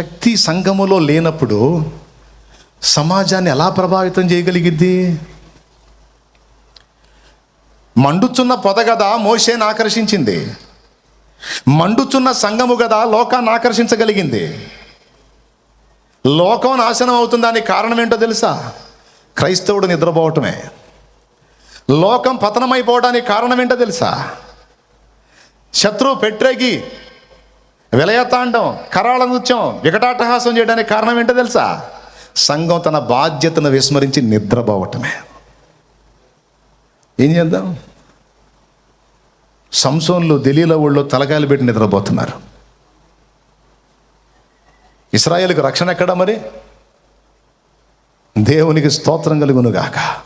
శక్తి సంఘములో లేనప్పుడు సమాజాన్ని ఎలా ప్రభావితం చేయగలిగిద్ది? మండుచున్న పొద కదా మోషేని ఆకర్షించింది. మండుచున్న సంఘము గదా లోకాన్ని ఆకర్షించగలిగింది. లోకం నాశనం అవుతుందానికి కారణం ఏంటో తెలుసా? క్రైస్తవుడు నిద్రపోవటమే. లోకం పతనమైపోవడానికి కారణం ఏంటో తెలుసా? శత్రువు పెట్రేగి విలయతాండం కరాళ నృత్యం వికటాటహాసం చేయడానికి కారణం ఏంటో తెలుసా? సంఘం తన బాధ్యతను విస్మరించి నిద్రపోవటమే. ఏం చేద్దాం? సంసోన్లు దిలీల ఊళ్ళో తలకాయలు పెట్టి నిద్రపోతున్నారు. ఇస్రాయేల్కి రక్షణ ఎక్కడా మరి? దేవునికి స్తోత్రం కలుగునుగాక.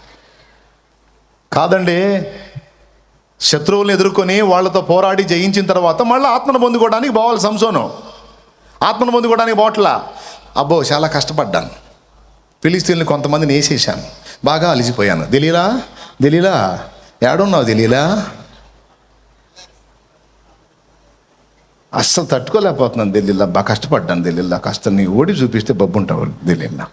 కాదండి శత్రువులను ఎదుర్కొని వాళ్ళతో పోరాడి జయించిన తర్వాత మళ్ళీ ఆత్మను పొందుకోవడానికి పోవాలి సంసోను. ఆత్మను పొందుకోవడానికి పోవట్లా అబ్బో చాలా కష్టపడ్డాను. ఫిలిస్తీన్లు కొంతమందిని వేసేసాను బాగా అలిసిపోయాను. తెలియలా తెలియలా ఏడున్నావు తెలియలా అస్సలు తట్టుకోలేకపోతున్నాను తెలియలా బాగా కష్టపడ్డాను తెలియలా కాస్త నీ ఓడి చూపిస్తే బొబ్బుంటావు తెలియలా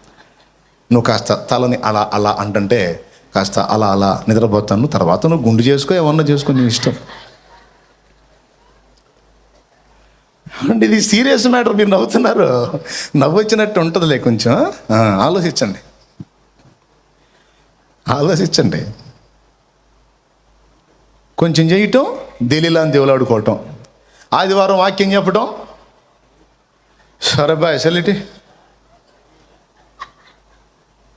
నువ్వు కాస్త తలని అలా అలా అంటుంటే కాస్త అలా అలా నిద్రపోతాను. తర్వాత నువ్వు గుండు చేసుకో ఏమన్నా చేసుకో నీ ఇష్టం. అండి ఇది సీరియస్ మ్యాటర్ మీరు నవ్వుతున్నారు. నవ్వు వచ్చినట్టు ఉంటుందిలే కొంచెం. ఆలోచించండి. ఆలోచించండి. కొంచెం చేయటం ఢిల్లీలో దేవులాడుకోవటం ఆదివారం వాక్యం చెప్పటం. సరే బాయ్ సెలిటీ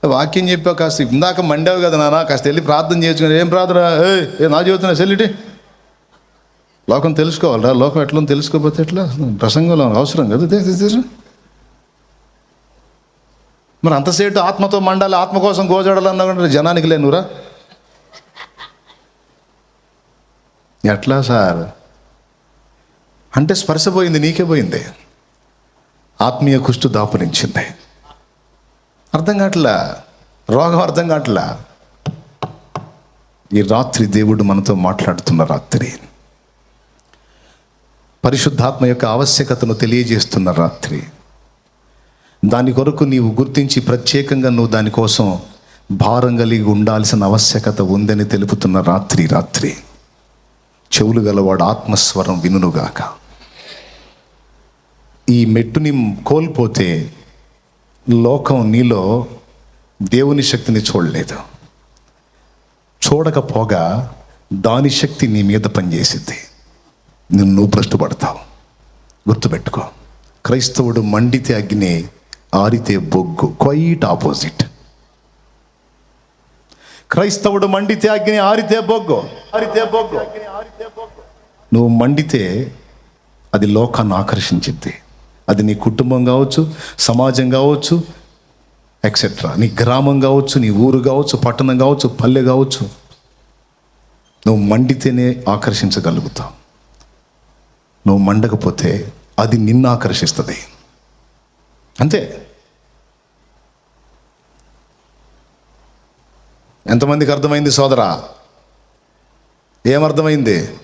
వాక్యం చెప్పావు కాస్త ఇందాక మండావు కదా నాన్న కాస్త వెళ్ళి ప్రార్థన చేసుకుని ఏం ప్రార్థన? ఏయ్, ఏ నా చెబుతున్నా సెల్లిటి? లోకం తెలుసుకోవాలరా లోకం ఎట్లా ఉందో తెలుసుకోకపోతే ఎట్లా? ప్రసంగంలో అవసరం కదా మరి అంతసేటు ఆత్మతో మండాలి ఆత్మ కోసం గోజాడాలన్నా కూడా జనానికి లేనురా. ఎట్లా సార్? అంటే స్పర్శ పోయింది నీకే పోయింది. ఆత్మీయ కుష్టు దాపురించింది. అర్థం కావట్లా? రోగం అర్థం కావట్లా? ఈ రాత్రి దేవుడు మనతో మాట్లాడుతున్న రాత్రి పరిశుద్ధాత్మ యొక్క ఆవశ్యకతను తెలియజేస్తున్న రాత్రి దాని కొరకు నీవు గుర్తించి ప్రత్యేకంగా నువ్వు దానికోసం భారం కలిగి ఉండాల్సిన ఆవశ్యకత ఉందని తెలుపుతున్న రాత్రి రాత్రి. చెవులు గలవాడు ఆత్మస్వరం వినుగాక ఈ మెట్టుని కోల్పోతే లోకం నీలో దేవుని శక్తిని చూడలేదు. చూడకపోగా దాని శక్తి నీ మీద పనిచేసింది. నిన్ను నువ్వు భ్రష్టుపడతావు. గుర్తుపెట్టుకో. క్రైస్తవుడు మండితే అగ్ని ఆరితే బొగ్గు క్వైట్ ఆపోజిట్. క్రైస్తవుడు మండితే అగ్ని ఆరితే బొగ్గు. ఆరితే బొగ్గు. నువ్వు మండితే అది లోకాన్ని ఆకర్షించిద్ది అది నీ కుటుంబం కావచ్చు సమాజం కావచ్చు ఎక్సెట్రా నీ గ్రామం కావచ్చు నీ ఊరు కావచ్చు పట్టణం కావచ్చు పల్లె కావచ్చు నువ్వు మండితేనే ఆకర్షించగలుగుతావు. నువ్వు మండకపోతే అది నిన్ను ఆకర్షిస్తుంది. అంతే. ఎంతమందికి అర్థమైంది సోదరా? ఏమర్థమైంది?